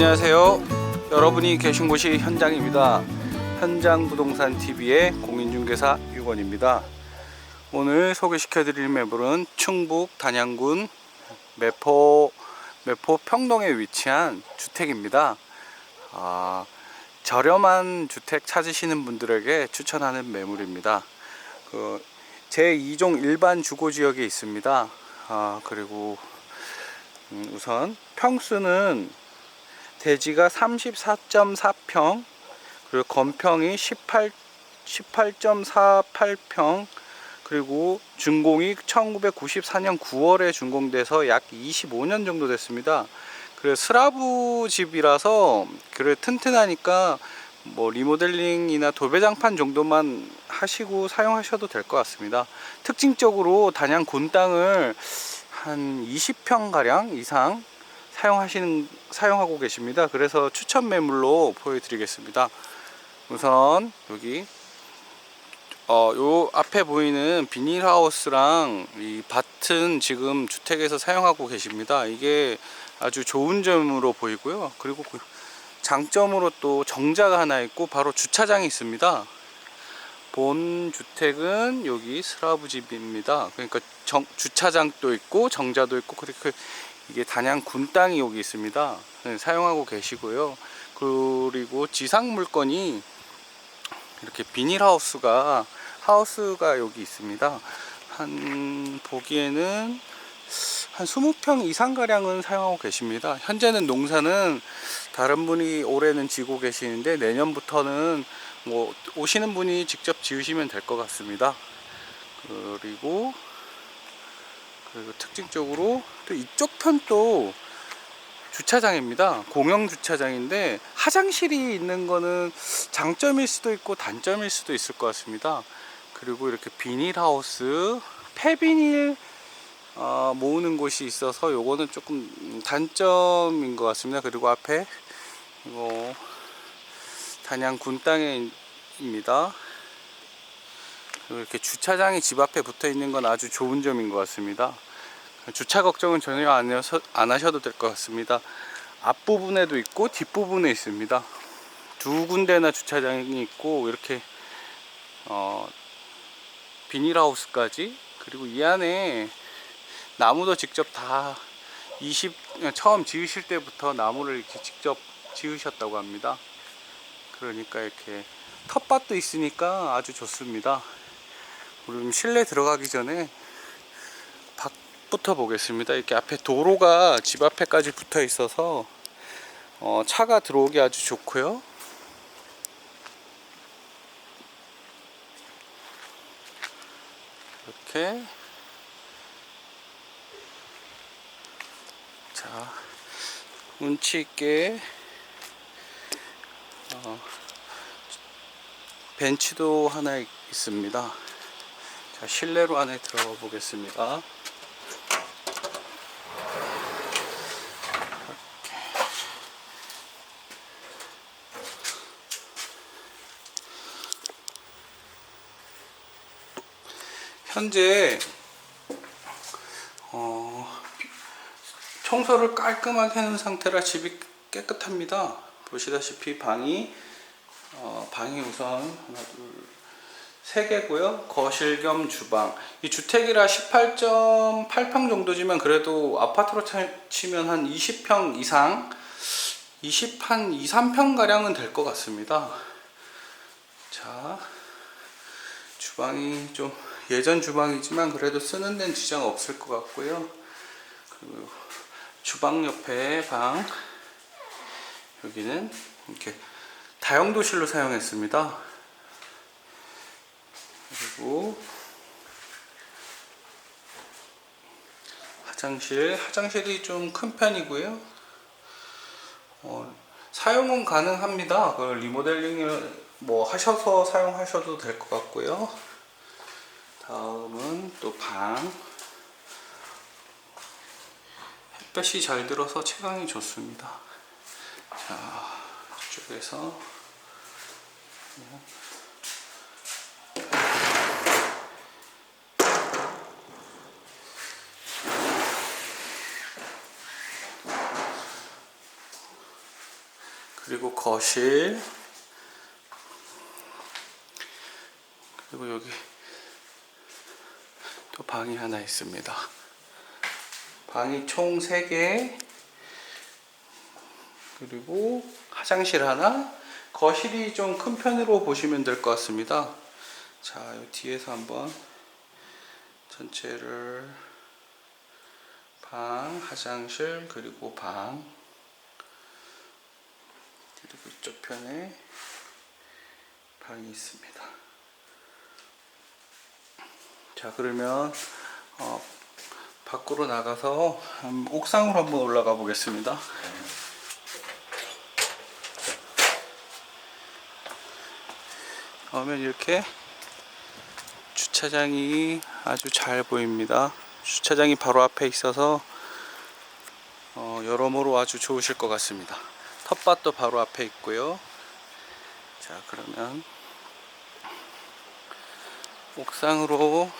안녕하세요. 여러분이 계신 곳이 현장입니다. 현장 부동산 TV의 공인중개사 유건입니다. 오늘 소개시켜드릴 매물은 충북 단양군 매포 매포 평동에 위치한 주택입니다. 아, 저렴한 주택 찾으시는 분들에게 추천하는 매물입니다. 그 제2종 일반 주거 지역에 있습니다. 아, 그리고 음, 우선 평수는 대지가 34.4평 그리고 건평이 18 18.48평 그리고 준공이 1994년 9월에 준공돼서 약 25년 정도 됐습니다. 그래 스라브 집이라서 그래 튼튼하니까 뭐 리모델링이나 도배장판 정도만 하시고 사용하셔도 될 것 같습니다. 특징적으로 단양 곤 땅을 한 20평 가량 이상 사용하시는 사용하고 계십니다. 그래서 추천 매물로 보여드리겠습니다. 우선 여기 어, 요 앞에 보이는 비닐하우스랑 이 밭은 지금 주택에서 사용하고 계십니다. 이게 아주 좋은 점으로 보이고요. 그리고 그 장점으로 또 정자가 하나 있고 바로 주차장이 있습니다. 본 주택은 여기 스라브 집입니다. 그러니까 정, 주차장도 있고 정자도 있고 그렇게 이게 단양 군 땅이 여기 있습니다. 네, 사용하고 계시고요. 그리고 지상 물건이 이렇게 비닐 하우스가 하우스가 여기 있습니다. 한 보기에는 한 20평 이상 가량은 사용하고 계십니다. 현재는 농사는 다른 분이 올해는 지고 계시는데 내년부터는 뭐 오시는 분이 직접 지으시면 될 것 같습니다. 그리고 그리고 특징적으로 또 이쪽 편도 주차장입니다. 공영 주차장인데 화장실이 있는 거는 장점일 수도 있고 단점일 수도 있을 것 같습니다. 그리고 이렇게 비닐하우스, 폐비닐 어, 모으는 곳이 있어서 요거는 조금 단점인 것 같습니다. 그리고 앞에 이거 단양 군 땅에입니다. 그리고 이렇게 주차장이 집 앞에 붙어 있는 건 아주 좋은 점인 것 같습니다. 주차 걱정은 전혀 안, 하셔, 안 하셔도 될 것 같습니다. 앞부분에도 있고 뒷부분에 있습니다. 두 군데나 주차장이 있고 이렇게 어, 비닐하우스까지 그리고 이 안에 나무도 직접 다 20, 처음 지으실 때부터 나무를 이렇게 직접 지으셨다고 합니다. 그러니까 이렇게 텃밭도 있으니까 아주 좋습니다. 우리 실내 들어가기 전에 밖부터 보겠습니다. 이렇게 앞에 도로가 집 앞에까지 붙어 있어서 어, 차가 들어오기 아주 좋고요. 이렇게 자 운치 있게 어, 벤치도 하나 있- 있습니다. 자 실내로 안에 들어가 보겠습니다. 현재 어, 청소를 깔끔하게 해놓은 상태라 집이 깨끗합니다. 보시다시피 방이 어, 방이 우선 하나 둘 세 개고요. 거실 겸 주방. 이 주택이라 18.8평 정도지만 그래도 아파트로 차- 치면 한 20평 이상 20, 한 2, 3평 가량은 될 것 같습니다. 자, 주방이 좀 예전 주방이지만 그래도 쓰는 데는 지장 없을 것 같고요. 그리고 주방 옆에 방 여기는 이렇게 다용도실로 사용했습니다. 그리고 화장실 화장실이 좀 큰 편이고요. 어, 사용은 가능합니다. 그 리모델링을 뭐 하셔서 사용하셔도 될 것 같고요. 다음은 또 방. 햇볕이 잘 들어서 채광이 좋습니다. 자, 이쪽에서 그리고 거실 그리고 여기 또 방이 하나 있습니다. 방이 총 3개 그리고 화장실 하나 거실이 좀 큰 편으로 보시면 될 것 같습니다. 자, 이 뒤에서 한번 전체를 방, 화장실, 그리고 방 그리고 이쪽 편에 방이 있습니다. 자, 그러면 어, 밖으로 나가서 한- 옥상으로 한번 올라가 보겠습니다. 오면 이렇게 주차장이 아주 잘 보입니다. 주차장이 바로 앞에 있어서 어, 여러모로 아주 좋으실 것 같습니다. 텃밭도 바로 앞에 있고요. 자, 그러면 옥상으로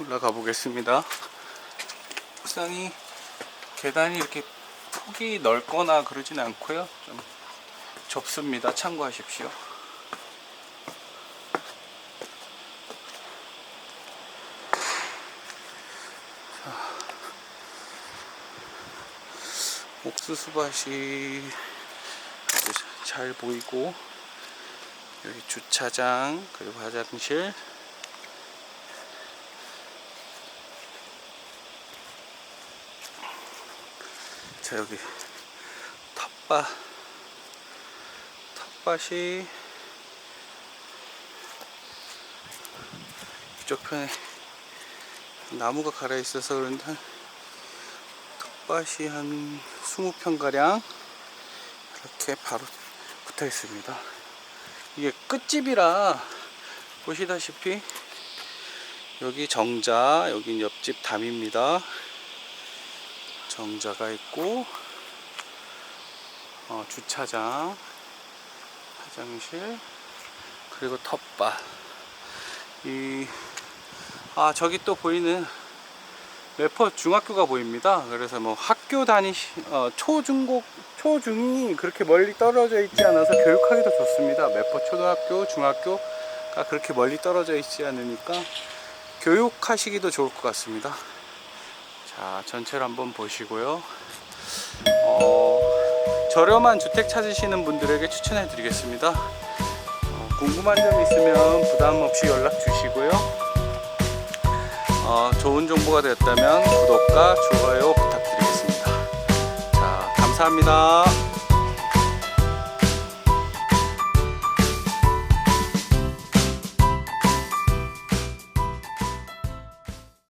올라가 보겠습니다. 옥상이 계단이 이렇게 폭이 넓거나 그러진 않고요. 좀 좁습니다. 참고하십시오. 옥수수밭이 잘 보이고 여기 주차장 그리고 화장실 자 여기 텃밭 텃밭이 이쪽 편에 나무가 갈아 있어서 그런데 텃밭이 한 20평 가량 이렇게 바로 붙어 있습니다. 이게 끝집이라 보시다시피 여기 정자, 여기 옆집 담입니다. 정자가 있고 어, 주차장, 화장실, 그리고 텃밭. 이, 아, 저기 또 보이는 매퍼 중학교가 보입니다. 그래서 뭐 학교 다니시, 어, 초중고, 초중이 그렇게 멀리 떨어져 있지 않아서 교육하기도 좋습니다. 매퍼 초등학교, 중학교가 그렇게 멀리 떨어져 있지 않으니까 교육하시기도 좋을 것 같습니다. 자, 전체를 한번 보시고요. 어, 저렴한 주택 찾으시는 분들에게 추천해 드리겠습니다. 어, 궁금한 점 있으면 부담 없이 연락 주시고요. 어, 좋은 정보가 되었다면 구독과 좋아요 부탁드리겠습니다. 자, 감사합니다.